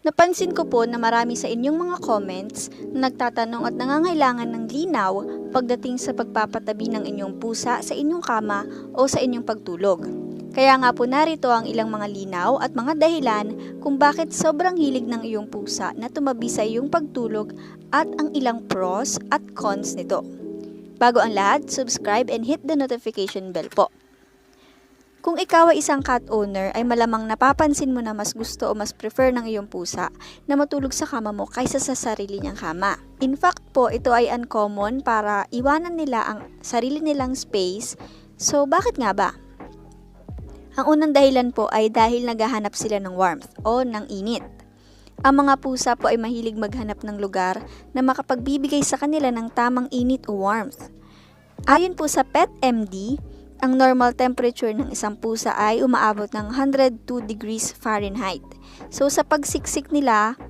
Napansin ko po na marami sa inyong mga comments na nagtatanong at nangangailangan ng linaw pagdating sa pagpapatabi ng inyong pusa sa inyong kama o sa inyong pagtulog. Kaya nga po narito ang ilang mga linaw at mga dahilan kung bakit sobrang hilig ng iyong pusa na tumabi sa iyong pagtulog at ang ilang pros at cons nito. Bago ang lahat, subscribe and hit the notification bell po. Kung ikaw ay isang cat owner, ay malamang napapansin mo na mas gusto o mas prefer ng iyong pusa na matulog sa kama mo kaysa sa sarili niyang kama. In fact po, ito ay uncommon para iwanan nila ang sarili nilang space. So, bakit nga ba? Ang unang dahilan po ay dahil naghahanap sila ng warmth o ng init. Ang mga pusa po ay mahilig maghanap ng lugar na makapagbibigay sa kanila ng tamang init o warmth. Ayon po sa PetMD, ang normal temperature ng isang pusa ay umaabot ng 102 degrees Fahrenheit. So sa pagsiksik nila,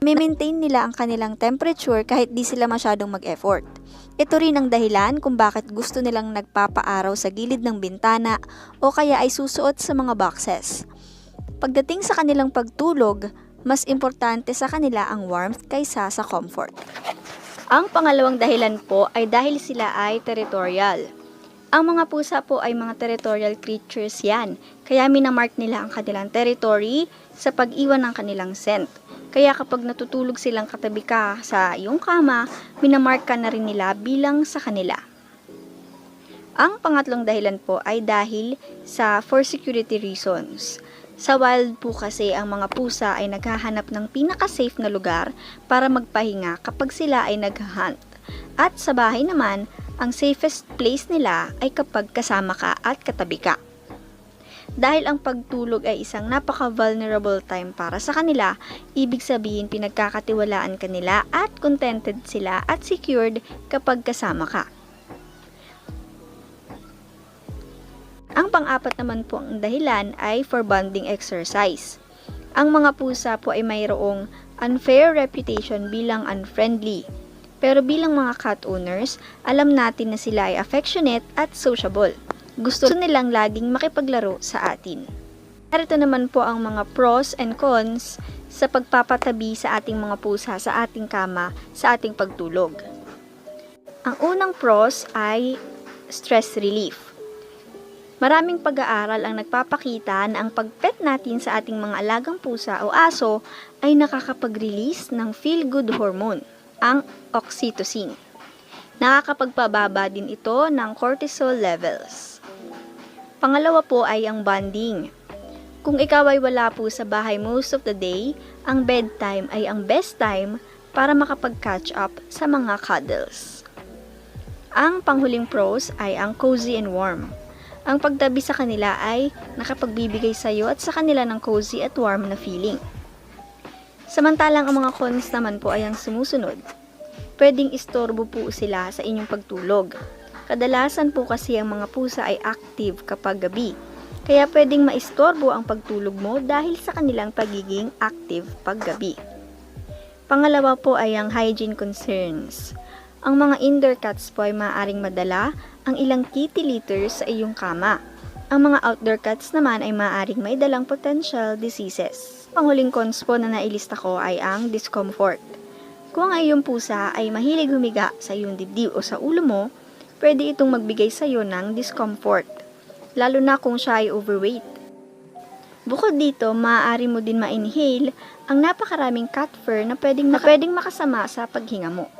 may maintain nila ang kanilang temperature kahit di sila masyadong mag-effort. Ito rin ang dahilan kung bakit gusto nilang nagpapaaraw sa gilid ng bintana o kaya ay susuot sa mga boxes. Pagdating sa kanilang pagtulog, mas importante sa kanila ang warmth kaysa sa comfort. Ang pangalawang dahilan po ay dahil sila ay territorial. Ang mga pusa po ay mga territorial creatures yan, kaya minamark nila ang kanilang territory sa pag-iwan ng kanilang scent. Kaya kapag natutulog silang katabi ka sa iyong kama, minamark ka na rin nila bilang sa kanila. Ang pangatlong dahilan po ay dahil sa for security reasons. Sa wild po kasi ang mga pusa ay naghahanap ng pinaka-safe na lugar para magpahinga kapag sila ay naghahunt. At sa bahay naman, ang safest place nila ay kapag kasama ka at katabi ka. Dahil ang pagtulog ay isang napaka-vulnerable time para sa kanila, ibig sabihin pinagkakatiwalaan kanila at contented sila at secured kapag kasama ka. Ang pang-apat naman po ang dahilan ay for bonding exercise. Ang mga pusa po ay mayroong unfair reputation bilang unfriendly. Pero bilang mga cat owners, alam natin na sila ay affectionate at sociable. Gusto nilang laging makipaglaro sa atin. Narito naman po ang mga pros and cons sa pagpapatabi sa ating mga pusa sa ating kama sa ating pagtulog. Ang unang pros ay stress relief. Maraming pag-aaral ang nagpapakita na ang pagpet natin sa ating mga alagang pusa o aso ay nakakapag-release ng feel-good hormone, ang oxytocin. Nakakapagpababa din ito ng cortisol levels. Pangalawa po ay ang bonding. Kung ikaw ay wala po sa bahay most of the day, ang bedtime ay ang best time para makapag-catch up sa mga cuddles. Ang panghuling pros ay ang cozy and warm. Ang pagtabi sa kanila ay nakapagbibigay sa iyo at sa kanila ng cozy at warm na feeling. Samantalang ang mga cons naman po ay ang sumusunod. Pwedeng istorbo po sila sa inyong pagtulog. Kadalasan po kasi ang mga pusa ay active kapag gabi. Kaya pwedeng maistorbo ang pagtulog mo dahil sa kanilang pagiging active paggabi. Pangalawa po ay ang hygiene concerns. Ang mga indoor cats po ay maaaring madala ang ilang kitty litters sa iyong kama. Ang mga outdoor cats naman ay maaaring may dalang potential diseases. Panghuling cons po na nailista ko ay ang discomfort. Kung ang iyong pusa ay mahilig humiga sa iyong dibdib o sa ulo mo, pwede itong magbigay sa iyo ng discomfort, lalo na kung siya ay overweight. Bukod dito, maaari mo din ma-inhale ang napakaraming cat fur na pwedeng, na pwedeng makasama sa paghinga mo.